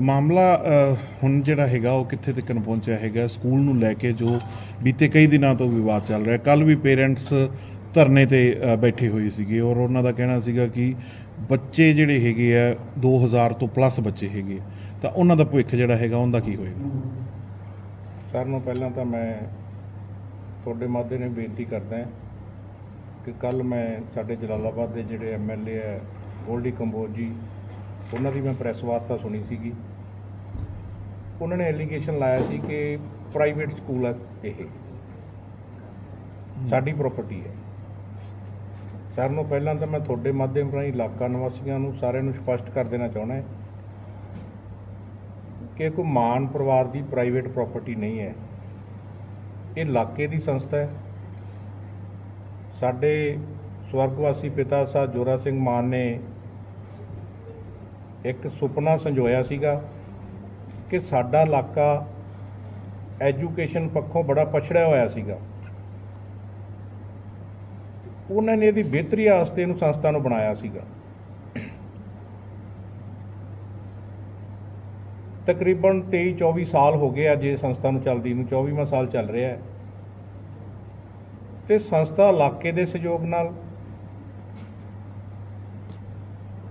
ਮਾਮਲਾ ਹੁਣ ਜਿਹੜਾ ਹੈਗਾ, ਉਹ ਕਿੱਥੇ ਤੱਕ ਪਹੁੰਚਿਆ ਹੈਗਾ, ਸਕੂਲ ਨੂੰ ਲੈ ਕੇ ਜੋ ਬੀਤੇ ਕਈ ਦਿਨਾਂ ਤੋਂ ਵਿਵਾਦ ਚੱਲ ਰਿਹਾ। ਕੱਲ ਵੀ ਪੇਰੈਂਟਸ ਧਰਨੇ ਤੇ ਬੈਠੇ ਹੋਏ ਸੀਗੇ ਔਰ ਉਹਨਾਂ ਦਾ ਕਹਿਣਾ ਸੀਗਾ ਕਿ ਬੱਚੇ ਜਿਹੜੇ ਹੈਗੇ ਆ 2000 ਤੋਂ ਪਲੱਸ ਬੱਚੇ ਹੈਗੇ ਤਾਂ ਉਹਨਾਂ ਦਾ ਭਵਿੱਖ ਜਿਹੜਾ ਹੈਗਾ, ਉਹਦਾ ਕੀ ਹੋਏਗਾ? ਸਾਰਿਆਂ ਨੂੰ ਪਹਿਲਾਂ ਤਾਂ ਮੈਂ ਤੁਹਾਡੇ ਮਾਧੇ ਨੇ ਬੇਨਤੀ ਕਰਦਾ ਕਿ ਕੱਲ ਮੈਂ ਸਾਡੇ ਜਲਾਲਾਬਾਦ ਦੇ ਜਿਹੜੇ ਐਮਐਲਏ ਹੈ ਗੋਲਡੀ ਕੰਬੋਜ ਜੀ, ਉਹਨਾਂ ਦੀ ਮੈਂ ਪ੍ਰੈਸ ਵਾਰਤਾ ਸੁਣੀ ਸੀਗੀ। ਉਹਨਾਂ ਨੇ ਐਲੀਗੇਸ਼ਨ ਲਾਇਆ ਸੀ ਕਿ ਪ੍ਰਾਈਵੇਟ ਸਕੂਲ ਹੈ ਇਹ। ਸਾਡੀ ਪ੍ਰਾਪਰਟੀ ਹੈ। ਸਾਰਿਆਂ ਨੂੰ ਪਹਿਲਾਂ ਤਾਂ ਮੈਂ ਤੁਹਾਡੇ ਮਾਧਿਅਮ ਰਾਹੀਂ ਇਲਾਕਾ ਨਿਵਾਸੀਆਂ ਨੂੰ ਸਾਰਿਆਂ ਨੂੰ ਸਪਸ਼ਟ ਕਰ ਦੇਣਾ ਚਾਹੁੰਦਾ ਹਾਂ ਕਿ ਇਹ ਕੋਈ ਮਾਨ ਪਰਿਵਾਰ ਦੀ ਪ੍ਰਾਈਵੇਟ ਪ੍ਰਾਪਰਟੀ ਨਹੀਂ ਹੈ। ਇਹ ਇਲਾਕੇ ਦੀ ਸੰਸਥਾ ਹੈ। ਸਾਡੇ ਸਵਰਗਵਾਸੀ ਪਿਤਾ ਸਾਹਿਬ ਜੋਰਾ ਸਿੰਘ ਮਾਨ ਨੇ ਇੱਕ ਸੁਪਨਾ ਸੰਜੋਇਆ ਸੀਗਾ ਕਿ ਸਾਡਾ ਇਲਾਕਾ ਐਜੂਕੇਸ਼ਨ ਪੱਖੋਂ ਬੜਾ ਪਛੜਿਆ ਹੋਇਆ ਸੀਗਾ। ਉਹਨਾਂ ਨੇ ਇਹਦੀ ਬਿਹਤਰੀ ਵਾਸਤੇ ਇਹਨੂੰ ਸੰਸਥਾ ਨੂੰ ਬਣਾਇਆ ਸੀਗਾ। ਤਕਰੀਬਨ 23 24 ਸਾਲ ਹੋ ਗਏ ਅੱਜ ਇਹ ਸੰਸਥਾ ਨੂੰ ਚੱਲਦੀ ਨੂੰ 24ਵਾਂ ਸਾਲ ਚੱਲ ਰਿਹਾ ਹੈ। ਤੇ ਸੰਸਥਾ ਇਲਾਕੇ ਦੇ ਸਹਿਯੋਗ ਨਾਲ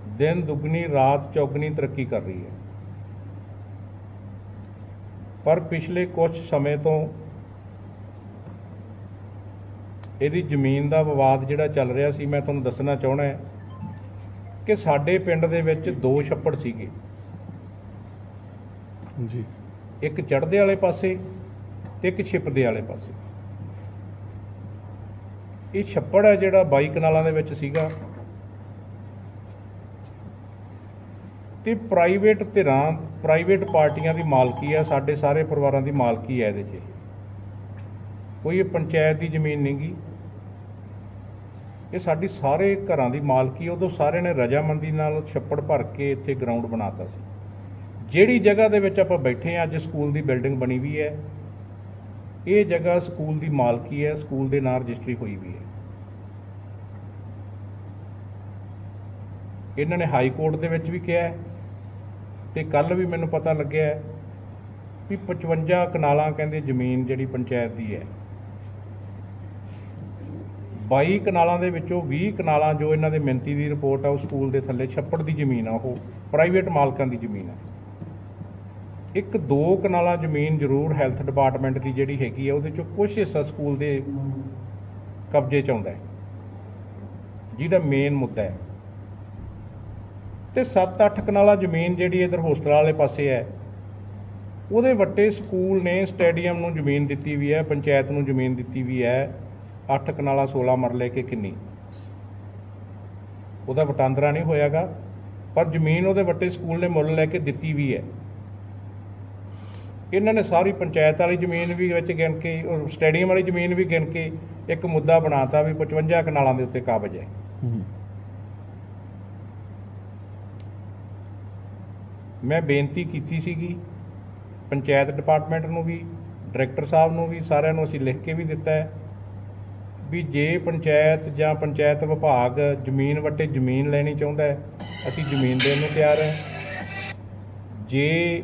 ਦਿਨ ਦੁੱਗਣੀ, ਰਾਤ ਚੌਗਣੀ ਤਰੱਕੀ ਕਰ ਰਹੀ ਹੈ। ਪਰ ਪਿਛਲੇ ਕੁਝ ਸਮੇਂ ਤੋਂ ਇਹਦੀ ਜ਼ਮੀਨ ਦਾ ਵਿਵਾਦ ਜਿਹੜਾ ਚੱਲ ਰਿਹਾ ਸੀ ਮੈਂ ਤੁਹਾਨੂੰ ਦੱਸਣਾ ਚਾਹਣਾ ਹੈ ਕਿ ਸਾਡੇ ਪਿੰਡ ਦੇ ਵਿੱਚ ਦੋ ਛੱਪੜ ਸੀਗੇ। ਜੀ। ਇੱਕ ਚੜ੍ਹਦੇ ਵਾਲੇ ਪਾਸੇ ਤੇ ਇੱਕ ਛਿਪਦੇ ਵਾਲੇ ਪਾਸੇ। ਇਹ ਛੱਪੜ ਹੈ ਜਿਹੜਾ 22 ਕਨਾਲਾਂ ਦੇ ਵਿੱਚ ਸੀਗਾ। ਤੇ ਪ੍ਰਾਈਵੇਟ ਧਿਰਾਂ, ਪ੍ਰਾਈਵੇਟ ਪਾਰਟੀਆਂ ਦੀ ਮਾਲਕੀ ਹੈ ਸਾਡੇ ਸਾਰੇ ਪਰਿਵਾਰਾਂ ਦੀ ਮਾਲਕੀ ਹੈ ਇਹਦੇ 'ਚ ਕੋਈ ਇਹ ਪੰਚਾਇਤ ਦੀ ਜ਼ਮੀਨ ਨਹੀਂ ਗੀ ਇਹ ਸਾਡੀ ਸਾਰੇ ਘਰਾਂ ਦੀ ਮਾਲਕੀ ਉਦੋਂ ਸਾਰਿਆਂ ਨੇ ਰਜਾਮੰਦੀ ਨਾਲ ਛੱਪੜ ਭਰ ਕੇ ਇੱਥੇ ਗਰਾਊਂਡ ਬਣਾਤਾ ਸੀ। ਜਿਹੜੀ ਜਗ੍ਹਾ ਦੇ ਵਿੱਚ ਆਪਾਂ ਬੈਠੇ ਹਾਂ ਅੱਜ ਸਕੂਲ ਦੀ ਬਿਲਡਿੰਗ ਬਣੀ ਵੀ ਹੈ। ਇਹ ਜਗ੍ਹਾ ਸਕੂਲ ਦੀ ਮਾਲਕੀ ਹੈ, ਸਕੂਲ ਦੇ ਨਾਂ ਰਜਿਸਟਰੀ ਹੋਈ ਵੀ ਹੈ। ਇਹਨਾਂ ਨੇ ਹਾਈ ਕੋਰਟ ਦੇ ਵਿੱਚ ਵੀ ਕਿਹਾ ਹੈ। ਤੇ ਕੱਲ ਵੀ ਮੈਨੂੰ ਪਤਾ ਲੱਗਿਆ ਵੀ 55 ਕਨਾਲਾਂ ਕਹਿੰਦੇ ਜ਼ਮੀਨ ਜਿਹੜੀ ਪੰਚਾਇਤ ਦੀ ਹੈ। 22 ਕਨਾਲਾਂ ਦੇ ਵਿੱਚੋਂ 20 ਕਨਾਲਾਂ ਜੋ ਇਹਨਾਂ ਦੇ ਮਿੰਤੀ ਦੀ ਰਿਪੋਰਟ ਆ, ਉਹ ਸਕੂਲ ਦੇ ਥੱਲੇ ਛੱਪੜ ਦੀ ਜ਼ਮੀਨ ਆ, ਉਹ ਪ੍ਰਾਈਵੇਟ ਮਾਲਕਾਂ ਦੀ ਜ਼ਮੀਨ ਆ। ਇੱਕ ਦੋ ਕਨਾਲਾਂ ਜ਼ਮੀਨ ਜ਼ਰੂਰ ਹੈਲਥ ਡਿਪਾਰਟਮੈਂਟ ਦੀ ਜਿਹੜੀ ਹੈਗੀ ਆ, ਉਹਦੇ ਚੋਂ ਕੁਝ ਹਿੱਸਾ ਸਕੂਲ ਦੇ ਕਬਜ਼ੇ 'ਚ ਆਉਂਦਾ ਹੈ। ਜਿਹਦਾ ਮੇਨ ਮੁੱਦਾ ਹੈ। ਤੇ 7-8 ਕਨਾਲਾਂ ਜ਼ਮੀਨ ਜਿਹੜੀ ਇਧਰ ਹੋਸਟਲ ਵਾਲੇ ਪਾਸੇ ਹੈ, ਉਹਦੇ ਵੱਟੇ ਸਕੂਲ ਨੇ ਸਟੇਡੀਅਮ ਨੂੰ ਜ਼ਮੀਨ ਦਿੱਤੀ ਵੀ ਹੈ, ਪੰਚਾਇਤ ਨੂੰ ਜ਼ਮੀਨ ਦਿੱਤੀ ਵੀ ਹੈ 8 ਕਨਾਲਾਂ 16 ਮਰਲੇ ਕੇ ਕਿੰਨੀ? ਉਹਦਾ ਵਟਾਂਦਰਾ ਨਹੀਂ ਹੋਇਆਗਾ, ਪਰ ਜ਼ਮੀਨ ਉਹਦੇ ਵੱਟੇ ਸਕੂਲ ਨੇ ਮੁੱਲ ਲੈ ਕੇ ਦਿੱਤੀ ਵੀ ਹੈ। ਇਹਨਾਂ ਨੇ ਸਾਰੀ ਪੰਚਾਇਤ ਵਾਲੀ ਜ਼ਮੀਨ ਵੀ ਵਿੱਚ ਗਿਣ ਕੇ, ਔਰ ਸਟੇਡੀਅਮ ਵਾਲੀ ਜ਼ਮੀਨ ਵੀ ਗਿਣ ਕੇ ਇੱਕ ਮੁੱਦਾ ਬਣਾਤਾ ਵੀ 55 ਕਨਾਲਾਂ ਦੇ ਉੱਤੇ ਕਾਬਜ ਹੈ। ਮੈਂ ਬੇਨਤੀ ਕੀਤੀ ਸੀਗੀ, ਪੰਚਾਇਤ ਡਿਪਾਰਟਮੈਂਟ ਨੂੰ ਵੀ, ਡਾਇਰੈਕਟਰ ਸਾਹਿਬ ਨੂੰ ਵੀ, ਸਾਰਿਆਂ ਨੂੰ ਅਸੀਂ ਲਿਖ ਕੇ ਵੀ ਦਿੱਤਾ ਹੈ ਵੀ ਜੇ ਪੰਚਾਇਤ ਜਾਂ ਪੰਚਾਇਤ ਵਿਭਾਗ ਜ਼ਮੀਨ ਵੱਟੇ ਜ਼ਮੀਨ ਲੈਣੀ ਚਾਹੁੰਦਾ ਹੈ, ਅਸੀਂ ਜ਼ਮੀਨ ਦੇਣ ਨੂੰ ਤਿਆਰ ਹੈ। ਜੇ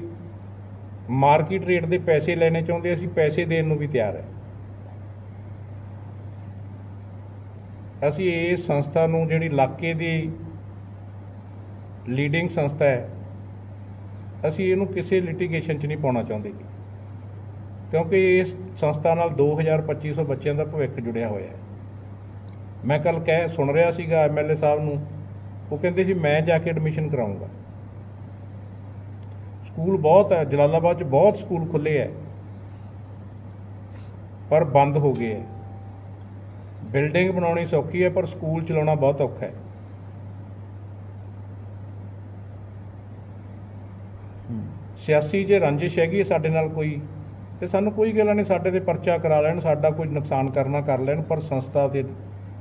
ਮਾਰਕੀਟ ਰੇਟ ਦੇ ਪੈਸੇ ਲੈਣੇ ਚਾਹੁੰਦੇ, ਅਸੀਂ ਪੈਸੇ ਦੇਣ ਨੂੰ ਵੀ ਤਿਆਰ ਹੈ। ਅਸੀਂ ਇਹ ਸੰਸਥਾ ਨੂੰ, ਜਿਹੜੀ ਇਲਾਕੇ ਦੀ ਲੀਡਿੰਗ ਸੰਸਥਾ ਹੈ ਅਸੀਂ ਇਹਨੂੰ ਕਿਸੇ ਲਿਟੀਗੇਸ਼ਨ 'ਚ ਨਹੀਂ ਪਾਉਣਾ ਚਾਹੁੰਦੇ। ਕਿਉਂਕਿ ਇਸ ਸੰਸਥਾ ਨਾਲ 2250 ਬੱਚਿਆਂ ਦਾ ਭਵਿੱਖ ਜੁੜਿਆ ਹੋਇਆ ਹੈ। ਮੈਂ ਕੱਲ ਕਹਿ ਸੁਣ ਰਿਹਾ ਸੀਗਾ ਐਮਐਲਏ ਸਾਹਿਬ ਨੂੰ, ਉਹ ਕਹਿੰਦੇ ਸੀ, ਮੈਂ ਜਾ ਕੇ ਐਡਮਿਸ਼ਨ ਕਰਾਉਂਗਾ ਸਕੂਲ ਬਹੁਤ ਹੈ, ਜਲਾਲਾਬਾਦ 'ਚ ਬਹੁਤ ਸਕੂਲ ਖੁੱਲੇ ਹੈ। ਪਰ ਬੰਦ ਹੋ ਗਏ ਹੈ। ਬਿਲਡਿੰਗ ਬਣਾਉਣੀ ਸੌਖੀ ਹੈ, ਪਰ ਸਕੂਲ ਚਲਾਉਣਾ ਬਹੁਤ ਔਖਾ ਹੈ। ਸਿਆਸੀ ਜੇ ਰੰਜਿਸ਼ ਹੈਗੀ ਹੈ ਸਾਡੇ ਨਾਲ ਕੋਈ, ਤੇ ਸਾਨੂੰ ਕੋਈ ਗੱਲ ਨਹੀਂ, ਸਾਡੇ ਤੇ ਪਰਚਾ ਕਰਾ ਲੈਣ, ਸਾਡਾ ਕੋਈ ਨੁਕਸਾਨ ਕਰਨਾ ਕਰ ਲੈਣ, ਪਰ ਸੰਸਥਾ ਤੇ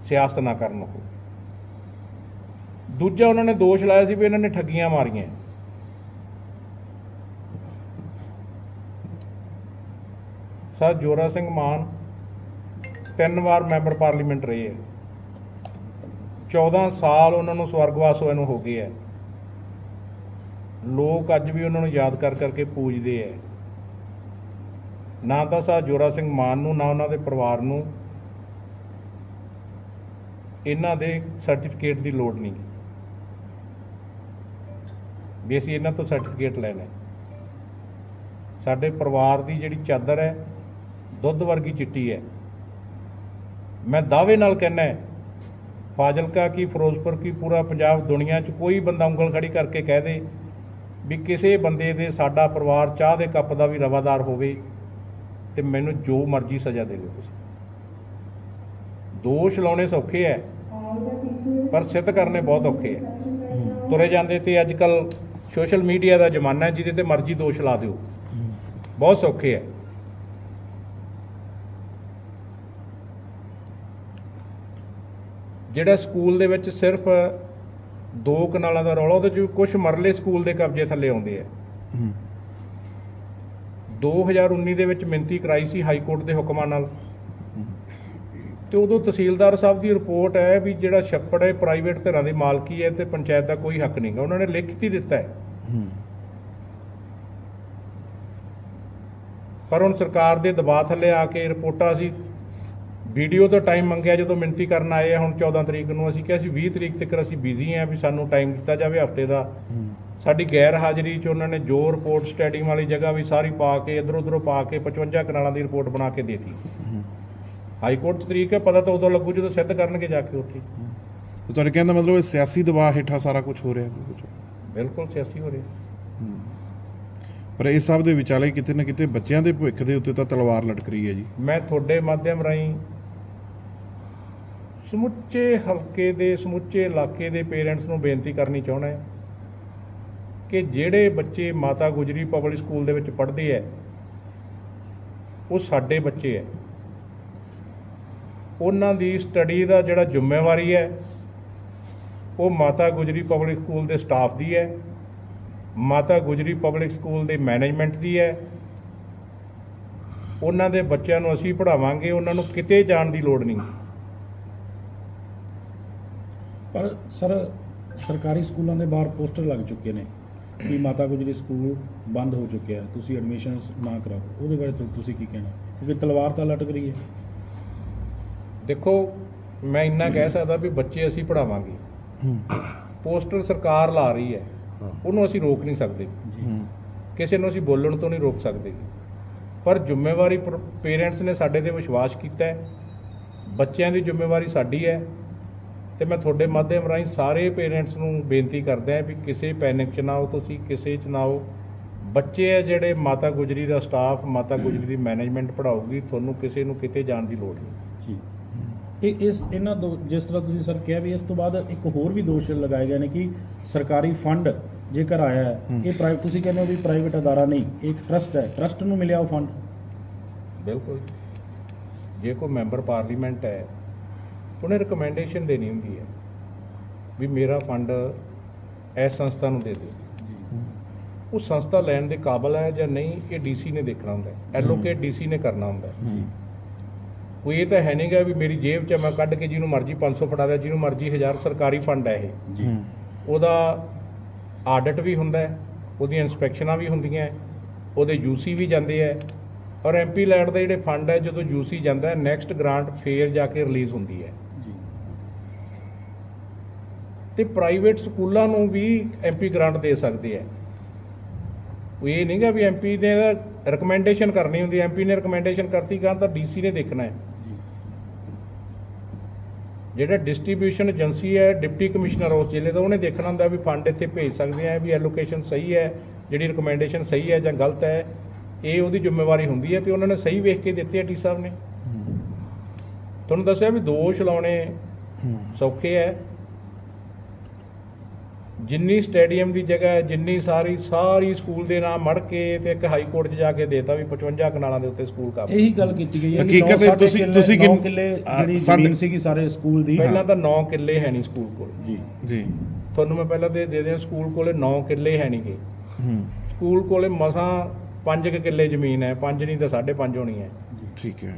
ਸਿਆਸਤ ਨਾ ਕਰਨ ਉਹ ਦੂਜਾ ਉਹਨਾਂ ਨੇ ਦੋਸ਼ ਲਾਇਆ ਸੀ ਵੀ ਇਹਨਾਂ ਨੇ ਠੱਗੀਆਂ ਮਾਰੀਆਂ। ਸਰ, ਜੋਰਾ ਸਿੰਘ ਮਾਨ, ਤਿੰਨ ਵਾਰ ਮੈਂਬਰ ਪਾਰਲੀਮੈਂਟ ਰਹੇ ਹੈ। 14 ਸਾਲ ਉਹਨਾਂ ਨੂੰ ਸਵਰਗਵਾਸ ਹੋਏ ਨੂੰ ਹੋ ਗਏ ਹੈ। ਲੋਕ ਅੱਜ ਵੀ ਉਹਨਾਂ ਨੂੰ ਯਾਦ ਕਰ ਕਰਕੇ ਪੂਜਦੇ ਐ। ਨਾ ਤਾਂ ਸਾ ਜੋਰਾ ਸਿੰਘ ਮਾਨ ਨੂੰ, ਨਾ ਉਹਨਾਂ ਦੇ ਪਰਿਵਾਰ ਨੂੰ। ਇਹਨਾਂ ਦੇ ਸਰਟੀਫਿਕੇਟ ਦੀ ਲੋੜ ਨਹੀਂ। ਵੀ ਅਸੀਂ ਇਹਨਾਂ ਤੋਂ ਸਰਟੀਫਿਕੇਟ ਲੈਣਾ ਸਾਡੇ ਪਰਿਵਾਰ ਦੀ ਜਿਹੜੀ ਚਾਦਰ ਹੈ ਦੁੱਧ ਵਰਗੀ ਚਿੱਟੀ ਹੈ ਮੈਂ ਦਾਅਵੇ ਨਾਲ ਕਹਿੰਦਾ ਫਾਜ਼ਿਲਕਾ ਕੀ, ਫਿਰੋਜ਼ਪੁਰ ਕੀ, ਪੂਰਾ ਪੰਜਾਬ ਦੁਨੀਆ 'ਚ ਕੋਈ ਬੰਦਾ ਉਂਗਲ ਖੜੀ ਕਰਕੇ ਕਹਿ ਦੇ ਵੀ ਕਿਸੇ ਬੰਦੇ ਦੇ ਸਾਡਾ ਪਰਿਵਾਰ ਚਾਹ ਦੇ ਕੱਪ ਦਾ ਵੀ ਰਵਾਦਾਰ ਹੋਵੇ ਤੇ ਮੈਨੂੰ ਜੋ ਮਰਜ਼ੀ ਸਜ਼ਾ ਦੇ ਦਿਓ ਤੁਸੀਂ। ਦੋਸ਼ ਲਾਉਣੇ ਸੌਖੇ ਹੈ ਪਰ ਸਿੱਧ ਕਰਨੇ ਬਹੁਤ ਔਖੇ ਹੈ ਤੁਰੇ ਜਾਂਦੇ ਤੇ ਅੱਜ ਕੱਲ ਸੋਸ਼ਲ ਮੀਡੀਆ ਦਾ ਜ਼ਮਾਨਾ ਹੈ ਜਿਹਦੇ ਤੇ ਮਰਜ਼ੀ ਦੋਸ਼ ਲਾ ਦਿਓ। ਬਹੁਤ ਸੌਖੇ ਹੈ ਜਿਹੜਾ ਸਕੂਲ ਦੇ ਵਿੱਚ ਸਿਰਫ ਦੋ ਕਨਾਲਾਂ ਦਾ ਰੌਲਾ ਉਹਦੇ ਚ ਕੁਝ ਮਰਲੇ ਸਕੂਲ ਦੇ ਕਬਜ਼ੇ ਥੱਲੇ ਆਉਂਦੇ ਆ। ਹੂੰ। 2019 ਦੇ ਵਿੱਚ ਮਿੰਤੀ ਕਰਾਈ ਸੀ ਹਾਈ ਕੋਰਟ ਦੇ ਹੁਕਮਾਂ ਨਾਲ। ਤੇ ਉਦੋਂ ਤਹਿਸੀਲਦਾਰ ਸਾਹਿਬ ਦੀ ਰਿਪੋਰਟ ਹੈ ਵੀ ਜਿਹੜਾ ਛੱਪੜ ਹੈ ਪ੍ਰਾਈਵੇਟ ਧਿਰਾਂ ਦੀ ਮਾਲਕੀ ਹੈ ਤੇ ਪੰਚਾਇਤ ਦਾ ਕੋਈ ਹੱਕ ਨਹੀਂਗਾ। ਉਹਨਾਂ ਨੇ ਲਿਖਤ ਹੀ ਦਿੱਤਾ ਹੈ। ਹੂੰ। ਪਰ ਹੁਣ ਸਰਕਾਰ ਦੇ ਦਬਾਅ ਥੱਲੇ ਆ ਕੇ ਰਿਪੋਰਟਾਂ ਅਸੀਂ ਵੀਡੀਓ ਤੋਂ ਟਾਈਮ ਮੰਗਿਆ ਜਦੋਂ ਮਿੰਤੀ ਕਰਨ ਆਏ ਆ ਹੁਣ 14 ਤਰੀਕ ਨੂੰ ਅਸੀਂ ਕਿਹਾ ਸੀ 20 ਤਰੀਕ ਤੱਕ ਅਸੀਂ ਬਿਜ਼ੀ ਆ ਵੀ ਸਾਨੂੰ ਟਾਈਮ ਦਿੱਤਾ ਜਾਵੇ ਹਫ਼ਤੇ ਦਾ। ਸਾਡੀ ਗੈਰ ਹਾਜ਼ਰੀ 'ਚ ਉਹਨਾਂ ਨੇ ਜੋ ਰਿਪੋਰਟ ਸਟੈਡੀਅਮ ਵਾਲੀ ਜਗ੍ਹਾ ਵੀ ਸਾਰੀ ਪਾ ਕੇ ਇਧਰ ਉਧਰੋਂ ਪਾ ਕੇ 55 ਕਨਾਲਾਂ ਦੀ ਰਿਪੋਰਟ ਬਣਾ ਕੇ ਦੇਤੀ। ਹਾਈ ਕੋਰਟ ਤਰੀਕ ਹੈ ਪਤਾ ਤਾਂ ਉਦੋਂ ਲੱਗੂ ਜਦੋਂ ਸਿੱਧ ਕਰਨਗੇ ਜਾ ਕੇ ਉੱਥੇ। ਤੁਹਾਡੇ ਕਹਿਣ ਦਾ ਮਤਲਬ ਇਹ ਸਿਆਸੀ ਦਬਾਅ ਹੇਠਾਂ ਸਾਰਾ ਕੁਝ ਹੋ ਰਿਹਾ ਬਿਲਕੁਲ ਸਿਆਸੀ ਹੋ ਰਿਹਾ। ਪਰ ਇਸ ਸਭ ਦੇ ਵਿਚਾਲੇ ਕਿਤੇ ਨਾ ਕਿਤੇ ਬੱਚਿਆਂ ਦੇ ਭਵਿੱਖ ਦੇ ਉੱਤੇ ਤਾਂ ਤਲਵਾਰ ਲਟਕ ਰਹੀ ਹੈ ਜੀ। ਮੈਂ ਤੁਹਾਡੇ ਮਾਧਿਅਮ ਰਾਹੀਂ ਸਮੁੱਚੇ ਹਲਕੇ ਦੇ, ਸਮੁੱਚੇ ਇਲਾਕੇ ਦੇ ਪੇਰੈਂਟਸ ਨੂੰ ਬੇਨਤੀ ਕਰਨੀ ਚਾਹੁੰਦਾ ਹਾਂ ਕਿ ਜਿਹੜੇ ਬੱਚੇ ਮਾਤਾ ਗੁਜਰੀ ਪਬਲਿਕ ਸਕੂਲ ਦੇ ਵਿੱਚ ਪੜ੍ਹਦੇ ਹੈ ਉਹ ਸਾਡੇ ਬੱਚੇ ਹੈ ਉਹਨਾਂ ਦੀ ਸਟੱਡੀ ਦਾ ਜਿਹੜਾ ਜ਼ਿੰਮੇਵਾਰੀ ਹੈ ਉਹ ਮਾਤਾ ਗੁਜਰੀ ਪਬਲਿਕ ਸਕੂਲ ਦੇ ਸਟਾਫ ਦੀ ਹੈ ਮਾਤਾ ਗੁਜਰੀ ਪਬਲਿਕ ਸਕੂਲ ਦੇ ਮੈਨੇਜਮੈਂਟ ਦੀ ਹੈ ਉਹਨਾਂ ਦੇ ਬੱਚਿਆਂ ਨੂੰ ਅਸੀਂ ਪੜ੍ਹਾਵਾਂਗੇ, ਉਹਨਾਂ ਨੂੰ ਕਿਤੇ ਜਾਣ ਦੀ ਲੋੜ ਨਹੀਂ। ਪਰ ਸਰ ਸਰਕਾਰੀ ਸਕੂਲਾਂ ਦੇ ਬਾਹਰ ਪੋਸਟਰ ਲੱਗ ਚੁੱਕੇ ਨੇ ਕਿ ਮਾਤਾ ਗੁਜਰੀ ਸਕੂਲ ਬੰਦ ਹੋ ਚੁੱਕਿਆ ਹੈ, ਤੁਸੀਂ ਐਡਮਿਸ਼ਨਸ ਨਾ ਕਰਾਓ। ਉਹਦੇ ਬਾਰੇ ਤੁਸੀਂ ਕੀ ਕਹਿਣਾ? ਕਿਉਂਕਿ ਤਲਵਾਰ ਤਾਂ ਲਟਕ ਰਹੀ ਹੈ। ਦੇਖੋ ਮੈਂ ਇੰਨਾ ਕਹਿ ਸਕਦਾ ਵੀ ਬੱਚੇ ਅਸੀਂ ਪੜ੍ਹਾਵਾਂਗੇ। ਹੂੰ। ਪੋਸਟਰ ਸਰਕਾਰ ਲਾ ਰਹੀ ਹੈ। ਉਹਨੂੰ ਅਸੀਂ ਰੋਕ ਨਹੀਂ ਸਕਦੇ। ਕਿਸੇ ਨੂੰ ਅਸੀਂ ਬੋਲਣ ਤੋਂ ਨਹੀਂ ਰੋਕ ਸਕਦੇ। ਪਰ ਜ਼ਿੰਮੇਵਾਰੀ ਪੇਰੈਂਟਸ ਨੇ ਸਾਡੇ ਤੇ ਵਿਸ਼ਵਾਸ ਕੀਤਾ ਹੈ। ਬੱਚਿਆਂ ਦੀ ਜ਼ਿੰਮੇਵਾਰੀ ਸਾਡੀ ਹੈ। ਤੇ ਮੈਂ ਤੁਹਾਡੇ ਮਾਧਿਅਮ ਰਾਹੀਂ ਸਾਰੇ ਪੇਰੈਂਟਸ ਨੂੰ ਬੇਨਤੀ ਕਰਦਾ ਹਾਂ ਵੀ ਕਿਸੇ ਪੈਨਿਕ ਚ ਨਾ ਆਓ ਤੁਸੀਂ ਕਿਸੇ ਚ ਨਾ ਆਓ। ਬੱਚੇ ਹੈ ਜਿਹੜੇ ਮਾਤਾ ਗੁਜਰੀ ਦਾ ਸਟਾਫ ਮਾਤਾ ਗੁਜਰੀ ਦੀ ਮੈਨੇਜਮੈਂਟ ਪੜ੍ਹਾਊਗੀ ਤੁਹਾਨੂੰ ਕਿਸੇ ਨੂੰ ਕਿਤੇ ਜਾਣ ਦੀ ਲੋੜ ਨਹੀਂ। ਜੀ। ਇਹ ਇਸ ਇਹਨਾਂ ਦੋ ਜਿਸ ਤਰ੍ਹਾਂ ਤੁਸੀਂ ਸਰ ਕਿਹਾ ਵੀ ਇਸ ਤੋਂ ਬਾਅਦ ਇੱਕ ਹੋਰ ਵੀ ਦੋਸ਼ ਲਗਾਏ ਗਏ ਨੇ ਕਿ ਸਰਕਾਰੀ ਫੰਡ ਜੇਕਰ ਆਇਆ ਹੈ ਹੂੰ। ਇਹ ਪ੍ਰਾਈਵੇਟ ਤੁਸੀਂ ਕਹਿੰਦੇ ਹੋ ਵੀ ਪ੍ਰਾਈਵੇਟ ਅਦਾਰਾ ਨਹੀਂ ਇੱਕ ਟਰਸਟ ਹੈ। ਟਰਸਟ ਨੂੰ ਮਿਲਿਆ ਉਹ ਫੰਡ ਬਿਲਕੁਲ। ਜੇ ਕੋਈ ਮੈਂਬਰ ਪਾਰਲੀਮੈਂਟ ਹੈ ਉਹਨੇ ਰეკਮੈਂਡੇਸ਼ਨ ਦੇਣੀ ਹੁੰਦੀ ਹੈ ਵੀ ਮੇਰਾ ਫੰਡ ਇਸ ਸੰਸਥਾ ਨੂੰ ਦੇ ਦਿਓ। ਉਹ ਸੰਸਥਾ ਲੈਣ ਦੇ ਕਾਬਲ ਹੈ ਜਾਂ ਨਹੀਂ ਇਹ ਡੀਸੀ ਨੇ ਦੇਖਣਾ ਹੁੰਦਾ ਹੈ। ਐਲੋਕੇਟ ਡੀਸੀ ਨੇ ਕਰਨਾ ਹੁੰਦਾ ਹੈ। ਕੋਈ ਇਹ ਤਾਂ ਹੈ ਨਹੀਂਗਾ ਵੀ ਮੇਰੀ ਜੇਬ 'ਚ ਮੈਂ ਕੱਢ ਕੇ ਜਿਹਨੂੰ ਮਰਜ਼ੀ 500 ਫੜਾ ਦਿਆ ਜਿਹਨੂੰ ਮਰਜ਼ੀ 1000 ਸਰਕਾਰੀ ਫੰਡ ਹੈ ਇਹ। ਹੂੰ। ਉਹਦਾ ਆਡਿਟ ਵੀ ਹੁੰਦਾ ਹੈ ਉਹਦੀਆਂ ਇਨਸਪੈਕਸ਼ਨਾਂ ਵੀ ਹੁੰਦੀਆਂ ਉਹਦੇ ਯੂਸੀ ਵੀ ਜਾਂਦੇ ਹੈ। ਔਰ ਐਮਪੀ ਲੈਟ ਦੇ ਜਿਹੜੇ ਫੰਡ ਹੈ ਜਦੋਂ ਯੂਸੀ ਜਾਂਦਾ ਹੈ ਨੈਕਸਟ ਗ੍ਰਾਂਟ ਫੇਰ ਜਾ ਕੇ ਰਿਲੀਜ਼ ਹੁੰਦੀ ਹੈ। ਜੀ ਤੇ ਪ੍ਰਾਈਵੇਟ ਸਕੂਲਾਂ ਨੂੰ ਵੀ ਐਮਪੀ ਗ੍ਰਾਂਟ ਦੇ ਸਕਦੇ ਆ ਉਹ ਇਹ ਨਹੀਂਗਾ ਵੀ ਐਮਪੀ ਨੇ ਰეკਮੈਂਡੇਸ਼ਨ ਕਰਨੀ ਹੁੰਦੀ ਐਮਪੀ ਨੇ ਰეკਮੈਂਡੇਸ਼ਨ ਕਰਤੀ ਗਾ ਤਾਂ ਡੀਸੀ ਨੇ ਦੇਖਣਾ ਹੈ। ਜਿਹੜਾ ਡਿਸਟ੍ਰੀਬਿਊਸ਼ਨ ਏਜੰਸੀ ਹੈ ਡਿਪਟੀ ਕਮਿਸ਼ਨਰ ਉਸ ਜ਼ਿਲ੍ਹੇ ਦਾ ਉਹਨੇ ਦੇਖਣਾ ਹੁੰਦਾ ਵੀ ਫੰਡ ਇੱਥੇ ਭੇਜ ਸਕਦੇ ਆ ਵੀ ਐਲੋਕੇਸ਼ਨ ਸਹੀ ਹੈ ਜਿਹੜੀ ਰეკਮੈਂਡੇਸ਼ਨ ਸਹੀ ਹੈ ਜਾਂ ਗਲਤ ਹੈ ਇਹ ਉਹਦੀ ਜ਼ਿੰਮੇਵਾਰੀ ਹੁੰਦੀ ਹੈ ਤੇ ਉਹਨਾਂ ਨੇ ਸਹੀ ਵੇਖ ਕੇ ਦਿੱਤੇ ਆ ਟੀ ਸਾਹਿਬ ਨੇ। ਤੁਹਾਨੂੰ ਦੱਸਿਆ ਵੀ ਦੋਸ਼ ਲਾਉਣੇ ਸੌਖੇ ਹੈ। ਜਿੰਨੀ ਸਟੇਡੀਅਮ ਦੀ ਜਗ੍ਹਾ ਹੈ ਜਿੰਨੀ ਸਾਰੀ ਸਾਰੀ ਸਕੂਲ ਦੇ ਨਾਮ ਮੜ ਕੇ ਤੇ ਇੱਕ ਹਾਈ ਕੋਰਟ 'ਚ ਜਾ ਕੇ ਦੇਤਾ ਵੀ 55 ਕਨਾਲਾਂ ਦੇ ਉੱਤੇ ਸਕੂਲ ਕਾਬੂ ਇਹੀ ਗੱਲ ਕੀਤੀ ਗਈ ਹੈ ਕਿ ਹਕੀਕਤ ਹੈ, ਤੁਸੀਂ- ਕਿੱਲੇ- ਤੁਸੀਂ ਨੌ ਕਿੰਨ- ਕਿੱਲੇ ਜਿਹੜੀ ਜ਼ਮੀਨ ਸੀਗੀ ਸਾਰੇ ਸਕੂਲ ਦੀ। ਪਹਿਲਾਂ ਤਾਂ 9 ਕਿੱਲੇ ਹੈ ਨਹੀਂ ਸਕੂਲ ਕੋਲ। ਜੀ ਜੀ। ਤੁਹਾਨੂੰ ਮੈਂ ਪਹਿਲਾਂ ਦੇ ਦੇ ਦਿਆਂ ਸਕੂਲ ਕੋਲੇ 9 ਕਿੱਲੇ ਹੈ ਨਹੀਂਗੇ ਹੂੰ। ਸਕੂਲ ਕੋਲੇ ਮਸਾਂ 5 ਕਿੱਲੇ ਜ਼ਮੀਨ ਹੈ 5 ਨਹੀਂ ਤਾਂ 5.5 ਹੋਣੀ ਹੈ। ਠੀਕ ਹੈ।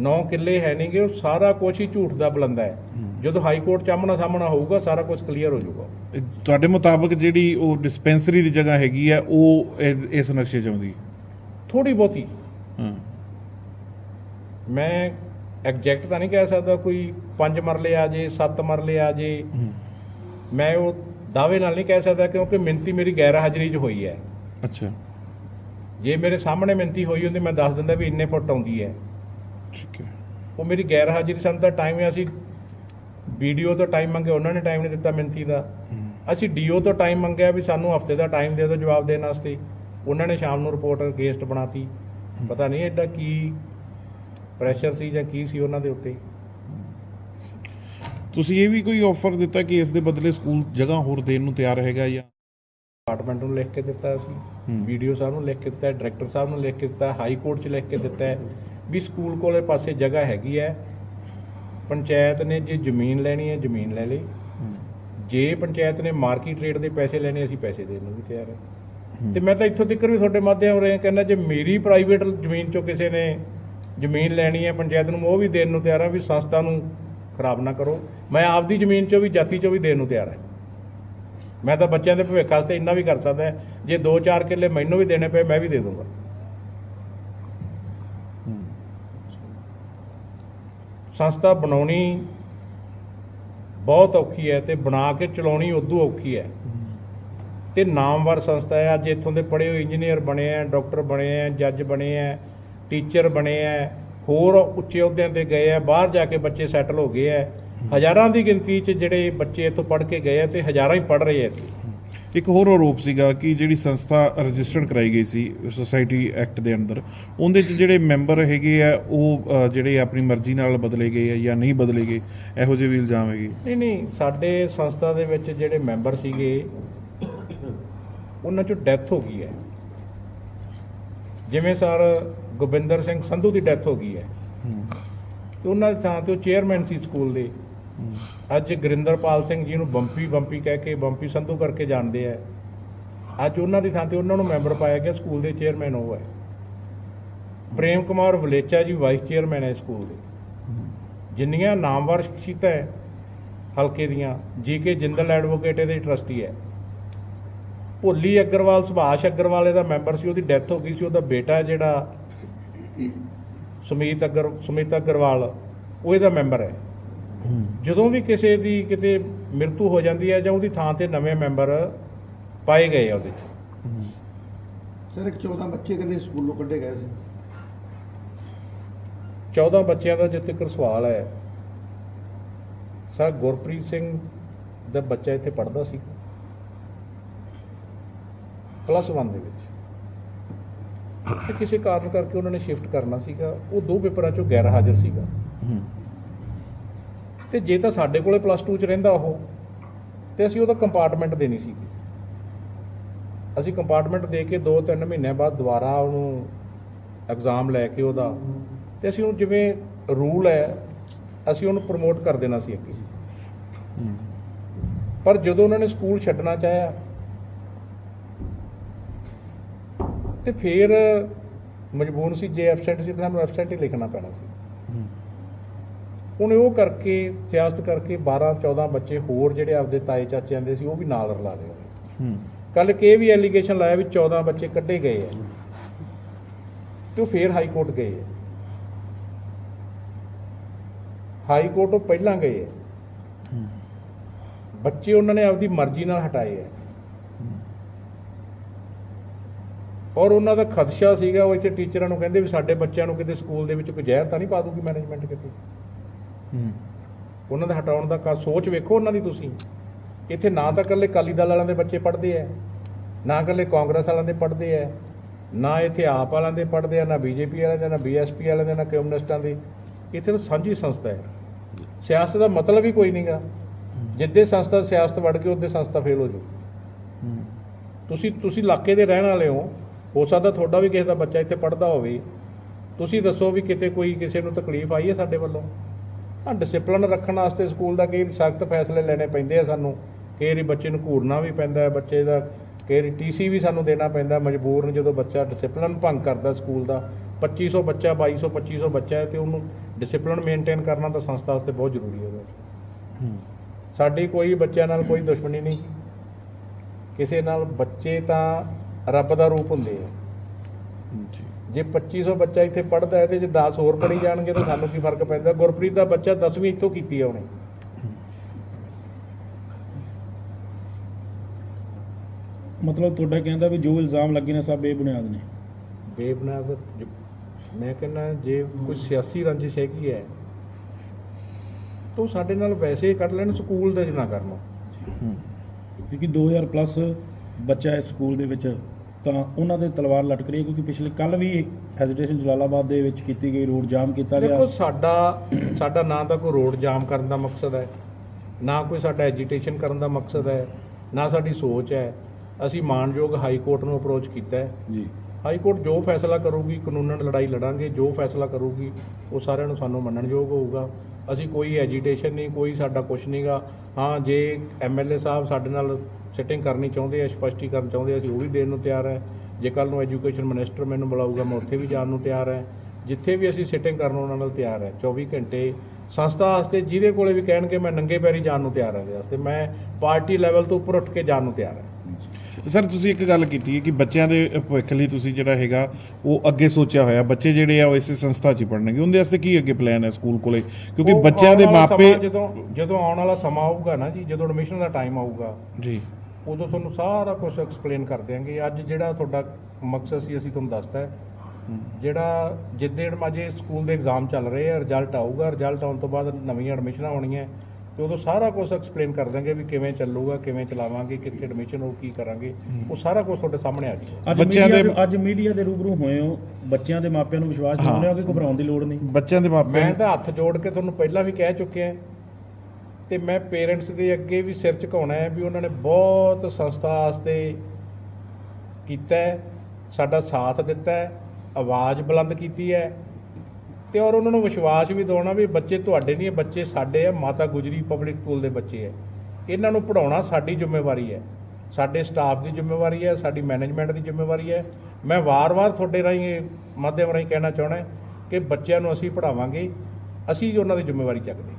9 ਕਿੱਲੇ ਹੈ ਨਹੀਂਗੇ ਉਹ ਸਾਰਾ ਕੁਝ ਹੀ ਝੂਠ ਦਾ ਬਲੰਦਾ ਹੈ। ਹੂੰ। ਜਦੋਂ ਹਾਈ ਕੋਰਟ ਚ ਆਮਣਾ ਸਾਹਮਣਾ ਹੋਊਗਾ ਸਾਰਾ ਕੁਝ ਕਲੀਅਰ ਹੋ ਜਾਊਗਾ। ਤੁਹਾਡੇ ਮੁਤਾਬਕ ਜਿਹੜੀ ਉਹ ਡਿਸਪੈਂਸਰੀ ਦੀ ਜਗ੍ਹਾ ਹੈਗੀ ਹੈ ਉਹ ਇਹ- ਇਸ ਨਕਸ਼ੇ 'ਚ ਆਉਂਦੀ? ਥੋੜੀ ਬਹੁਤੀ। ਹਾਂ। ਮੈਂ ਐਗਜ਼ੈਕਟ ਤਾਂ ਨਹੀਂ ਕਹਿ ਸਕਦਾ ਕੋਈ 5 ਮਰਲੇ ਆ ਜੇ 7 ਮਰਲੇ ਆ ਜੇ। ਹੂੰ। ਮੈਂ ਉਹ ਦਾਅਵੇ ਨਾਲ ਨਹੀਂ ਕਹਿ ਸਕਦਾ ਕਿਉਂਕਿ ਮਿੰਤੀ ਮੇਰੀ ਗੈਰ ਹਾਜ਼ਰੀ 'ਚ ਹੋਈ ਹੈ। ਅੱਛਾ। ਜੇ ਮੇਰੇ ਸਾਹਮਣੇ ਮਿੰਤੀ ਹੋਈ ਹੁੰਦੀ ਮੈਂ ਦੱਸ ਦਿੰਦਾ ਵੀ ਇੰਨੇ ਫੁੱਟ ਆਉਂਦੀ ਹੈ। ਠੀਕ ਹੈ। ਉਹ ਮੇਰੀ ਗੈਰ ਹਾਜ਼ਰੀ ਸਾਨੂੰ ਤਾਂ ਟਾਈਮ ਹੈ ਅਸੀਂ ਵੀਡੀਓ ਤੋਂ ਟਾਈਮ ਮੰਗੇ ਉਹਨਾਂ ਨੇ ਟਾਈਮ ਨਹੀਂ ਦਿੱਤਾ ਮਿੰਤੀ ਦਾ। ਅਸੀਂ ਡੀਓ ਤੋਂ ਟਾਈਮ ਮੰਗਿਆ ਵੀ ਸਾਨੂੰ ਹਫ਼ਤੇ ਦਾ ਟਾਈਮ ਦੇ ਦਿਓ ਜਵਾਬ ਦੇਣ ਵਾਸਤੇ। ਉਹਨਾਂ ਨੇ ਸ਼ਾਮ ਨੂੰ ਰਿਪੋਰਟ ਅਗੇਂਸਟ ਬਣਾਤੀ। ਪਤਾ ਨਹੀਂ ਐਡਾ ਕੀ ਪ੍ਰੈਸ਼ਰ ਸੀ ਜਾਂ ਕੀ ਸੀ ਉਹਨਾਂ ਦੇ ਉੱਤੇ। ਤੁਸੀਂ ਇਹ ਵੀ ਕੋਈ ਆਫਰ ਦਿੱਤਾ ਕਿ ਇਸ ਦੇ ਬਦਲੇ ਸਕੂਲ ਜਗ੍ਹਾ ਹੋਰ ਦੇਣ ਨੂੰ ਤਿਆਰ ਹੈਗਾ ਜਾਂ? ਡਿਪਾਰਟਮੈਂਟ ਨੂੰ ਲਿਖ ਕੇ ਦਿੱਤਾ ਅਸੀਂ। ਵੀਡੀਓ ਸਾਹਿਬ ਨੂੰ ਲਿਖ ਕੇ ਦਿੱਤਾ ਡਾਇਰੈਕਟਰ ਸਾਹਿਬ ਨੂੰ ਲਿਖ ਕੇ ਦਿੱਤਾ ਹਾਈ ਕੋਰਟ 'ਚ ਲਿਖ ਕੇ ਦਿੱਤਾ ਵੀ ਸਕੂਲ ਕੋਲੇ ਪਾਸੇ ਜਗ੍ਹਾ ਹੈਗੀ ਹੈ। ਪੰਚਾਇਤ ਨੇ ਜੇ ਜ਼ਮੀਨ ਲੈਣੀ ਹੈ ਜ਼ਮੀਨ ਲੈ ਲਈ। ਜੇ ਪੰਚਾਇਤ ਨੇ ਮਾਰਕੀਟ ਰੇਟ ਦੇ ਪੈਸੇ ਲੈਣੇ ਅਸੀਂ ਪੈਸੇ ਦੇਣ ਨੂੰ ਵੀ ਤਿਆਰ ਹੈ। ਤੇ ਮੈਂ ਤਾਂ ਇੱਥੋਂ ਤੱਕ ਵੀ ਤੁਹਾਡੇ ਮਾਧਿਅਮ ਰਹੇ ਕਹਿੰਦਾ ਜੇ ਮੇਰੀ ਪ੍ਰਾਈਵੇਟ ਜ਼ਮੀਨ ਚੋਂ ਕਿਸੇ ਨੇ ਜ਼ਮੀਨ ਲੈਣੀ ਹੈ ਪੰਚਾਇਤ ਨੂੰ ਉਹ ਵੀ ਦੇਣ ਨੂੰ ਤਿਆਰ ਹਾਂ ਵੀ ਸੰਸਥਾ ਨੂੰ ਖਰਾਬ ਨਾ ਕਰੋ। ਮੈਂ ਆਪਦੀ ਜ਼ਮੀਨ ਚੋਂ ਵੀ ਜਾਤੀ ਚੋਂ ਵੀ ਦੇਣ ਨੂੰ ਤਿਆਰ ਹਾਂ। ਮੈਂ ਤਾਂ ਬੱਚਿਆਂ ਦੇ ਭਵਿੱਖ ਵਾਸਤੇ ਇੰਨਾ ਵੀ ਕਰ ਸਕਦਾ ਜੇ 2-4 ਕਿੱਲੇ ਮੈਨੂੰ ਵੀ ਦੇਣੇ ਪਏ ਮੈਂ ਵੀ ਦੇ ਦੂੰਗਾ। ਸੰਸਥਾ ਬਣਾਉਣੀ ਬਹੁਤ ਔਖੀ ਹੈ ਤੇ ਬਣਾ ਕੇ ਚਲਾਉਣੀ ਉਦੋਂ ਔਖੀ ਹੈ। ਤੇ ਨਾਮਵਰ ਸੰਸਥਾ ਹੈ। ਅੱਜ ਇੱਥੋਂ ਦੇ ਪੜ੍ਹੇ ਹੋਏ ਇੰਜੀਨੀਅਰ ਬਣੇ ਆ ਡਾਕਟਰ ਬਣੇ ਆ ਜੱਜ ਬਣੇ ਆ ਟੀਚਰ ਬਣੇ ਆ ਹੋਰ ਉੱਚੇ ਅਹੁਦਿਆਂ ਤੇ ਗਏ ਆ ਬਾਹਰ ਜਾ ਕੇ ਬੱਚੇ ਸੈਟਲ ਹੋ ਗਏ ਆ ਹਜ਼ਾਰਾਂ ਦੀ ਗਿਣਤੀ 'ਚ ਜਿਹੜੇ ਬੱਚੇ ਇੱਥੋਂ ਪੜ੍ਹ ਕੇ ਗਏ ਆ ਤੇ ਹਜ਼ਾਰਾਂ ਹੀ ਪੜ੍ਹ ਰਹੇ ਆ ਇੱਥੇ। ਇੱਕ ਹੋਰ ਆਰੋਪ ਸੀਗਾ ਕਿ ਜਿਹੜੀ ਸੰਸਥਾ ਰਜਿਸਟਰਡ ਕਰਾਈ ਗਈ ਸੀ ਸੁਸਾਇਟੀ ਐਕਟ ਦੇ ਅੰਦਰ ਉਹਦੇ 'ਚ ਜਿਹੜੇ ਮੈਂਬਰ ਹੈਗੇ ਆ ਉਹ ਜਿਹੜੇ ਆਪਣੀ ਮਰਜ਼ੀ ਨਾਲ ਬਦਲੇ ਗਏ ਆ ਜਾਂ ਨਹੀਂ ਬਦਲੇ ਗਏ ਇਹੋ ਜਿਹੇ ਵੀ ਇਲਜ਼ਾਮ ਹੈਗੇ? ਨਹੀਂ ਨਹੀਂ ਸਾਡੇ ਸੰਸਥਾ ਦੇ ਵਿੱਚ ਜਿਹੜੇ ਮੈਂਬਰ ਸੀਗੇ ਉਹਨਾਂ ਚੋਂ ਡੈਥ ਹੋ ਗਈ ਹੈ। ਜਿਵੇਂ ਸਰ ਗੋਬਿੰਦਰ ਸਿੰਘ ਸੰਧੂ ਦੀ ਡੈਥ ਹੋ ਗਈ ਹੈ। ਹੂੰ। ਤੇ ਉਹਨਾਂ ਦੀ ਥਾਂ ਤੇ ਉਹ ਚੇਅਰਮੈਨ ਸੀ ਸਕੂਲ ਦੇ। ਅੱਜ ਗੁਰਿੰਦਰਪਾਲ ਸਿੰਘ ਜੀ ਨੂੰ ਬੰਪੀ ਬੰਪੀ ਕਹਿ ਕੇ, ਬੰਪੀ ਸੰਧੂ ਕਰਕੇ ਜਾਣਦੇ ਆ। ਅੱਜ ਉਹਨਾਂ ਦੀ ਥਾਂ ਤੇ ਉਹਨਾਂ ਨੂੰ ਮੈਂਬਰ ਪਾਇਆ ਗਿਆ ਸਕੂਲ ਦੇ ਚੇਅਰਮੈਨ ਉਹ ਹੈ। ਪ੍ਰੇਮ ਕੁਮਾਰ ਵਲੇਚਾ ਜੀ ਵਾਈਸ ਚੇਅਰਮੈਨ ਹੈ ਸਕੂਲ ਦੇ। ਜਿੰਨੀਆਂ ਨਾਮਵਰ ਸ਼ਖਸੀਅਤਾਂ ਹੈ, ਹਲਕੇ ਦੀਆਂ ਜੀ ਕੇ ਜਿੰਦਲ ਐਡਵੋਕੇਟ ਇਹਦੇ ਟਰਸਟੀ ਹੈ। ਭੋਲੀ ਅਗਰਵਾਲ, ਸੁਭਾਸ਼ ਅਗਰਵਾਲ ਇਹਦਾ ਮੈਂਬਰ ਸੀ, ਉਹਦੀ ਡੈਥ ਹੋ ਗਈ ਸੀ, ਉਹਦਾ ਬੇਟਾ ਜਿਹੜਾ ਸੁਮੀਤ ਅਗਰ, ਸੁਮੀਤ ਅਗਰਵਾਲ, ਉਹ ਇਹਦਾ ਮੈਂਬਰ ਹੈ। ਜਦੋਂ ਵੀ ਕਿਸੇ ਦੀ ਕਿਤੇ ਮ੍ਰਿਤੂ ਹੋ ਜਾਂਦੀ ਹੈ ਜਾਂ ਉਹਦੀ ਥਾਂ ਤੇ ਨਵੇਂ ਮੈਂਬਰ ਪਾਏ ਗਏ ਆ ਉਹਦੇ 'ਚ। ਸਰ ਇੱਕ 14 ਬੱਚੇ ਕਹਿੰਦੇ ਸਕੂਲੋਂ ਕੱਢੇ ਗਏ ਸੀ। 14 ਬੱਚਿਆਂ ਦਾ ਜਿੱਥੇ ਤੱਕ ਸਵਾਲ ਹੈ ਸਰ ਗੁਰਪ੍ਰੀਤ ਸਿੰਘ ਦਾ ਬੱਚਾ ਇੱਥੇ ਪੜ੍ਹਦਾ ਸੀ। ਪਲੱਸ 1 ਦੇ ਵਿੱਚ। ਤੇ ਕਿਸੇ ਕਾਰਨ ਕਰਕੇ ਉਹਨਾਂ ਨੇ ਸ਼ਿਫਟ ਕਰਨਾ ਸੀਗਾ। ਉਹ ਦੋ ਪੇਪਰਾਂ ਚੋਂ ਗੈਰ ਹਾਜ਼ਰ ਸੀਗਾ। ਤੇ ਜੇ ਤਾਂ ਸਾਡੇ ਕੋਲੇ ਪਲੱਸ 2 ਚ ਰਹਿੰਦਾ ਉਹ ਤੇ ਅਸੀਂ ਉਹਦਾ ਕੰਪਾਰਟਮੈਂਟ ਦੇਣੀ ਸੀ। ਅਸੀਂ ਕੰਪਾਰਟਮੈਂਟ ਦੇ ਕੇ 2-3 ਮਹੀਨਿਆਂ ਬਾਅਦ ਦੁਬਾਰਾ ਉਹਨੂੰ ਐਗਜ਼ਾਮ ਲੈ ਕੇ ਉਹਦਾ ਤੇ ਅਸੀਂ ਉਹਨੂੰ ਜਿਵੇਂ ਰੂਲ ਹੈ ਅਸੀਂ ਉਹਨੂੰ ਪ੍ਰਮੋਟ ਕਰ ਦੇਣਾ ਸੀ ਅੱਗੇ। ਪਰ ਜਦੋਂ ਉਹਨਾਂ ਨੇ ਸਕੂਲ ਛੱਡਣਾ ਚਾਹਿਆ ਤੇ ਫਿਰ ਮਜਬੂਰ ਸੀ ਜੇ ਐਬਸੈਂਟ ਸੀ ਤਾਂ ਸਾਨੂੰ ਐਬਸੈਂਟ ਹੀ ਲਿਖਣਾ ਪੈਣਾ ਸੀ। ਉਹਨੇ ਉਹ ਕਰਕੇ ਸਿਆਸਤ ਕਰਕੇ 12 14 ਬੱਚੇ ਹੋਰ ਜਿਹੜੇ ਆਪਦੇ ਤਾਏ ਚਾਚਿਆਂ ਦੇ ਸੀ ਉਹ ਵੀ ਨਾਲ ਰਲਾ ਲਏ ਹੂੰ। ਕੱਲ ਕਿ ਵੀ ਐਲੀਗੇਸ਼ਨ ਲਾਇਆ ਵੀ 14 ਬੱਚੇ ਕੱਢੇ ਗਏ ਆ। ਤੇ ਉਹ ਫੇਰ ਹਾਈ ਕੋਰਟ ਗਏ ਆ। ਹਾਈ ਕੋਰਟ ਉਹ ਪਹਿਲਾਂ ਗਏ ਆ। ਹੂੰ। ਬੱਚੇ ਉਹਨਾਂ ਨੇ ਆਪਦੀ ਮਰਜ਼ੀ ਨਾਲ ਹਟਾਏ ਆ। ਔਰ ਉਹਨਾਂ ਦਾ ਖਦਸ਼ਾ ਸੀਗਾ ਉਹ ਇੱਥੇ ਟੀਚਰਾਂ ਨੂੰ ਕਹਿੰਦੇ ਵੀ ਸਾਡੇ ਬੱਚਿਆਂ ਨੂੰ ਕਿਤੇ ਸਕੂਲ ਦੇ ਵਿੱਚ ਕੋਈ ਜ਼ਹਿਰ ਤਾਂ ਨਹੀਂ ਪਾ ਦੂਗੀ ਮੈਨੇਜਮੈਂਟ ਕਿਤੇ? ਹੂੰ। ਉਹਨਾਂ ਦਾ ਹਟਾਉਣ ਦਾ ਕਾ ਸੋਚ ਵੇਖੋ ਉਹਨਾਂ ਦੀ ਤੁਸੀਂ। ਇੱਥੇ ਨਾ ਤਾਂ ਇਕੱਲੇ ਕਾਲੀ ਦਲ ਵਾਲਿਆਂ ਦੇ ਬੱਚੇ ਪੜ੍ਹਦੇ ਆ ਨਾ ਇਕੱਲੇ ਕਾਂਗਰਸ ਵਾਲਿਆਂ ਦੇ ਪੜ੍ਹਦੇ ਆ ਨਾ ਇੱਥੇ ਆਪ ਵਾਲਿਆਂ ਦੇ ਪੜ੍ਹਦੇ ਆ ਨਾ ਬੀਜੇਪੀ ਵਾਲਿਆਂ ਦੇ ਨਾ ਬੀਐਸਪੀ ਵਾਲਿਆਂ ਦੇ ਨਾ ਕਮਿਊਨਿਸਟਾਂ ਦੇ। ਇੱਥੇ ਤਾਂ ਸਾਂਝੀ ਸੰਸਥਾ ਹੈ ਸਿਆਸਤ ਦਾ ਮਤਲਬ ਹੀ ਕੋਈ ਨਹੀਂਗਾ ਜਿੱਦੇ ਸੰਸਥਾ ਸਿਆਸਤ ਵੜ ਕੇ ਉਹਦੇ ਸੰਸਥਾ ਫੇਲ ਹੋ ਹੂੰ। ਤੁਸੀਂ ਤੁਸੀਂ ਇਲਾਕੇ ਦੇ ਰਹਿਣ ਵਾਲੇ ਹੋ। ਹੋ ਸਕਦਾ ਤੁਹਾਡਾ ਵੀ ਕਿਸੇ ਦਾ ਬੱਚਾ ਇੱਥੇ ਪੜ੍ਹਦਾ ਹੋਵੇ। ਤੁਸੀਂ ਦੱਸੋ ਵੀ ਕਿਤੇ ਕੋਈ ਕਿਸੇ ਨੂੰ ਤਕਲੀਫ ਆਈ ਹੈ ਸਾਡੇ ਵੱਲੋਂ? ਡਿਸਪਲਿਨ ਰੱਖਣ ਵਾਸਤੇ ਸਕੂਲ ਦਾ ਕਈ ਸਖਤ ਫੈਸਲੇ ਲੈਣੇ ਪੈਂਦੇ ਆ ਸਾਨੂੰ। ਕਈ ਵਾਰੀ ਬੱਚੇ ਨੂੰ ਘੂਰਨਾ ਵੀ ਪੈਂਦਾ ਹੈ ਬੱਚੇ ਦਾ ਕਈ ਵਾਰੀ ਟੀਸੀ ਵੀ ਸਾਨੂੰ ਦੇਣਾ ਪੈਂਦਾ ਮਜਬੂਰਨ ਜਦੋਂ ਬੱਚਾ ਡਿਸਪਲਿਨ ਭੰਗ ਕਰਦਾ ਸਕੂਲ ਦਾ। 2500 ਬੱਚਾ 2200 2500 ਬੱਚਾ ਹੈ ਤੇ ਉਹਨੂੰ ਡਿਸਪਲਿਨ ਮੇਨਟੇਨ ਕਰਨਾ ਤਾਂ ਸੰਸਥਾ ਵਾਸਤੇ ਬਹੁਤ ਜ਼ਰੂਰੀ ਹੈ। ਉਹਦਾ। ਸਾਡੀ ਕੋਈ ਬੱਚਿਆਂ ਨਾਲ ਕੋਈ ਦੁਸ਼ਮਣੀ ਨਹੀਂ। ਕਿਸੇ ਨਾਲ ਬੱਚੇ ਤਾਂ ਰੱਬ ਦਾ ਰੂਪ ਹੁੰਦੇ ਆ। ਜੀ। ਜੇ 2500 ਬੱਚਾ ਇੱਥੇ ਪੜ੍ਹਦਾ ਹੈ ਤੇ ਜੇ 10 ਹੋਰ ਪੜ੍ਹੀ ਜਾਣਗੇ ਤਾਂ ਸਾਨੂੰ ਕੀ ਫ਼ਰਕ ਪੈਂਦਾ? ਗੁਰਪ੍ਰੀਤ ਦਾ ਬੱਚਾ 10ਵੀਂ ਇੱਥੋਂ ਕੀਤੀ ਹੈ ਉਹਨੇ। ਮਤਲਬ ਤੁਹਾਡਾ ਕਹਿੰਦਾ ਵੀ ਜੋ ਇਲਜ਼ਾਮ ਲੱਗੇ ਨੇ ਸਭ ਬੇਬੁਨਿਆਦ ਨੇ। ਬੇਬੁਨਿਆਦ ਮੈਂ ਕਹਿੰਦਾ ਜੇ ਕੋਈ ਸਿਆਸੀ ਰੰਜਿਸ਼ ਹੈਗੀ ਹੈ ਤਾਂ ਸਾਡੇ ਨਾਲ ਵੈਸੇ ਹੀ ਕੱਢ ਲੈਣ ਸਕੂਲ ਦੇ ਨਾ ਕਰਨ। ਕਿਉਂਕਿ 2000 ਪਲੱਸ ਬੱਚਾ ਇਸ ਸਕੂਲ ਦੇ ਵਿੱਚ ਤਾਂ ਉਹਨਾਂ ਦੇ ਤਲਵਾਰ ਲਟਕ ਰਹੀ ਹੈ ਕਿਉਂਕਿ ਪਿਛਲੇ ਕੱਲ ਵੀ ਹੈਜ਼ਿਟੇਸ਼ਨ ਜਲਾਲਾਬਾਦ ਦੇ ਵਿੱਚ ਕੀਤੀ ਗਈ ਰੋਡ ਜਾਮ ਕੀਤਾ ਗਿਆ ਦੇਖੋ ਸਾਡਾ ਸਾਡਾ ਨਾ ਤਾਂ ਕੋਈ ਰੋਡ ਜਾਮ ਕਰਨ ਦਾ ਮਕਸਦ ਹੈ ਨਾ ਕੋਈ ਸਾਡਾ ਐਜੀਟੇਸ਼ਨ ਕਰਨ ਦਾ ਮਕਸਦ ਹੈ ਨਾ ਸਾਡੀ ਸੋਚ ਹੈ। ਅਸੀਂ ਮਾਨਯੋਗ ਹਾਈ ਕੋਰਟ ਨੂੰ ਅਪਰੋਚ ਕੀਤਾ ਹੈ। ਜੀ। ਹਾਈ ਕੋਰਟ ਜੋ ਫੈਸਲਾ ਕਰੂਗੀ ਕਾਨੂੰਨਨ ਲੜਾਈ ਲੜਾਂਗੇ ਜੋ ਫੈਸਲਾ ਕਰੂਗੀ ਉਹ ਸਾਰਿਆਂ ਨੂੰ ਸਾਨੂੰ ਮੰਨਣਯੋਗ ਹੋਊਗਾ। ਅਸੀਂ ਕੋਈ ਐਜੀਟੇਸ਼ਨ ਨਹੀਂ ਕੋਈ ਸਾਡਾ ਕੁਝ ਨਹੀਂਗਾ ਹਾਂ ਜੇ ਐਮਐਲਏ ਸਾਹਿਬ ਸਾਡੇ ਨਾਲ ਸਿਟਿੰਗ ਕਰਨੀ ਚਾਹੁੰਦੇ ਆ ਸਪਸ਼ਟੀਕਰਨ ਚਾਹੁੰਦੇ ਆ ਅਸੀਂ ਉਹ ਵੀ ਦੇਣ ਨੂੰ ਤਿਆਰ ਹੈ ਜੇ ਕੱਲ ਨੂੰ ਐਜੂਕੇਸ਼ਨ ਮਿਨਿਸਟਰ ਮੈਨੂੰ ਬੁਲਾਊਗਾ ਮੈਂ ਉੱਥੇ ਵੀ ਜਾਣ ਨੂੰ ਤਿਆਰ ਹੈ ਜਿੱਥੇ ਵੀ ਅਸੀਂ ਸਿਟਿੰਗ ਕਰਨ ਉਹਨਾਂ ਨਾਲ ਤਿਆਰ ਹੈ 24 ਘੰਟੇ ਸੰਸਥਾ ਵਾਸਤੇ ਜਿਹਦੇ ਕੋਲੇ ਵੀ ਕਹਿਣਗੇ ਮੈਂ ਨੰਗੇ ਪੈਰੀ ਜਾਣ ਨੂੰ ਤਿਆਰ ਹਾਂ ਇਹਦੇ ਵਾਸਤੇ। ਮੈਂ ਪਾਰਟੀ ਲੈਵਲ ਤੋਂ ਉੱਪਰ ਉੱਠ ਕੇ ਜਾਣ ਨੂੰ ਤਿਆਰ ਹਾਂ ਸਰ ਤੁਸੀਂ ਇੱਕ ਗੱਲ ਕੀਤੀ ਹੈ ਕਿ ਬੱਚਿਆਂ ਦੇ ਭਵਿੱਖ ਲਈ ਤੁਸੀਂ ਜਿਹੜਾ ਹੈਗਾ ਉਹ ਅੱਗੇ ਸੋਚਿਆ ਹੋਇਆ ਬੱਚੇ ਜਿਹੜੇ ਆ ਉਹ ਇਸੇ ਸੰਸਥਾ 'ਚ ਹੀ ਪੜ੍ਹਨਗੇ। ਉਹਦੇ ਵਾਸਤੇ ਕੀ ਅੱਗੇ ਪਲਾਨ ਹੈ ਸਕੂਲ ਕੋਲੇ? ਕਿਉਂਕਿ ਉਹ ਬੱਚਿਆਂ ਦੇ ਆਉਣ ਵਾਲਾ ਮਾਪੇ ਸਮਾਂ ਜਦੋਂ ਜਦੋਂ ਆਉਣ ਵਾਲਾ ਸਮਾਂ ਆਊਗਾ ਨਾ ਜੀ ਜਦੋਂ ਐਡਮਿਸ਼ਨ ਦਾ ਟਾਈਮ ਆਊਗਾ ਜੀ। ਉਦੋਂ ਤੁਹਾਨੂੰ ਸਾਰਾ ਕੁਝ ਐਕਸਪਲੇਨ ਕਰ ਦਿਆਂਗੇ। ਅੱਜ ਜਿਹੜਾ ਤੁਹਾਡਾ ਮਕਸਦ ਸੀ ਅਸੀਂ ਤੁਹਾਨੂੰ ਦੱਸਤਾ ਹੈ। ਜਿਹੜਾ ਜਿੱਦੇ ਅਜੇ ਸਕੂਲ ਦੇ ਐਗਜ਼ਾਮ ਚੱਲ ਰਹੇ ਆ ਰਿਜ਼ਲਟ ਆਊਗਾ ਰਿਜ਼ਲਟ ਆਉਣ ਤੋਂ ਬਾਅਦ ਨਵੀਆਂ ਐਡਮਿਸ਼ਨਾਂ ਹੋਣੀਆਂ ਤੇ ਉਦੋਂ ਸਾਰਾ ਕੁਝ ਐਕਸਪਲੇਨ ਕਰ ਦਾਂਗੇ ਵੀ ਕਿਵੇਂ ਚੱਲੂਗਾ ਕਿਵੇਂ ਚਲਾਵਾਂਗੇ ਕਿੱਥੇ ਐਡਮਿਸ਼ਨ ਹੋ ਕੀ ਕਰਾਂਗੇ। ਉਹ ਸਾਰਾ ਕੁਝ ਤੁਹਾਡੇ ਸਾਹਮਣੇ ਆ ਜਾਊਗਾ ਅੱਜ ਬੱਚਿਆਂ ਮੀਡੀਆ ਦੇ- ਅੱਜ ਮੀਡੀਆ ਦੇ ਰੂਬਰੂ ਹੋਏ ਹੋ ਬੱਚਿਆਂ ਦੇ ਮਾਪਿਆਂ ਨੂੰ ਵਿਸ਼ਵਾਸ। ਦਿਵਾਉਂਦੇ ਹੋ। ਕਿ ਘਬਰਾਉਣ ਦੀ ਲੋੜ ਨਹੀਂ। ਬੱਚਿਆਂ ਦੇ ਮਾਪੇ ਮੈਂ ਤਾਂ ਹੱਥ ਜੋੜ ਕੇ ਤੁਹਾਨੂੰ ਪਹਿਲਾਂ ਵੀ ਕਹਿ ਚੁੱਕਿਆ ਤੇ ਮੈਂ ਪੇਰੈਂਟਸ ਦੇ ਅੱਗੇ ਵੀ ਸਿਰ ਝੁਕਾਉਣਾ ਹੈ ਵੀ ਉਹਨਾਂ ਨੇ ਬਹੁਤ ਸੰਸਥਾ ਵਾਸਤੇ ਕੀਤਾ ਸਾਡਾ ਸਾਥ ਦਿੱਤਾ ਆਵਾਜ਼ ਬੁਲੰਦ ਕੀਤੀ ਹੈ ਤੇ ਔਰ ਉਹਨਾਂ ਨੂੰ ਵਿਸ਼ਵਾਸ ਵੀ ਦਿਵਾਉਣਾ ਵੀ ਬੱਚੇ ਤੁਹਾਡੇ ਨਹੀਂ ਹੈ, ਬੱਚੇ ਸਾਡੇ ਆ ਮਾਤਾ ਗੁਜਰੀ ਪਬਲਿਕ ਸਕੂਲ ਦੇ ਬੱਚੇ ਹੈ। ਇਹਨਾਂ ਨੂੰ ਪੜਾਉਣਾ ਸਾਡੀ ਜ਼ਿੰਮੇਵਾਰੀ ਹੈ। ਸਾਡੇ ਸਟਾਫ ਦੀ ਜ਼ਿੰਮੇਵਾਰੀ ਹੈ, ਸਾਡੀ ਮੈਨੇਜਮੈਂਟ ਦੀ ਜ਼ਿੰਮੇਵਾਰੀ ਹੈ। ਮੈਂ ਵਾਰ-ਵਾਰ ਤੁਹਾਡੇ ਰਾਹੀਂ ਮਾਧਿਅਮ ਰਾਹੀਂ ਕਹਿਣਾ ਚਾਹਣਾ ਕਿ ਬੱਚਿਆਂ ਨੂੰ ਅਸੀਂ ਪੜਾਵਾਂਗੇ ਅਸੀਂ ਉਹਨਾਂ ਦੀ ਜ਼ਿੰਮੇਵਾਰੀ ਚੱਕਦੇ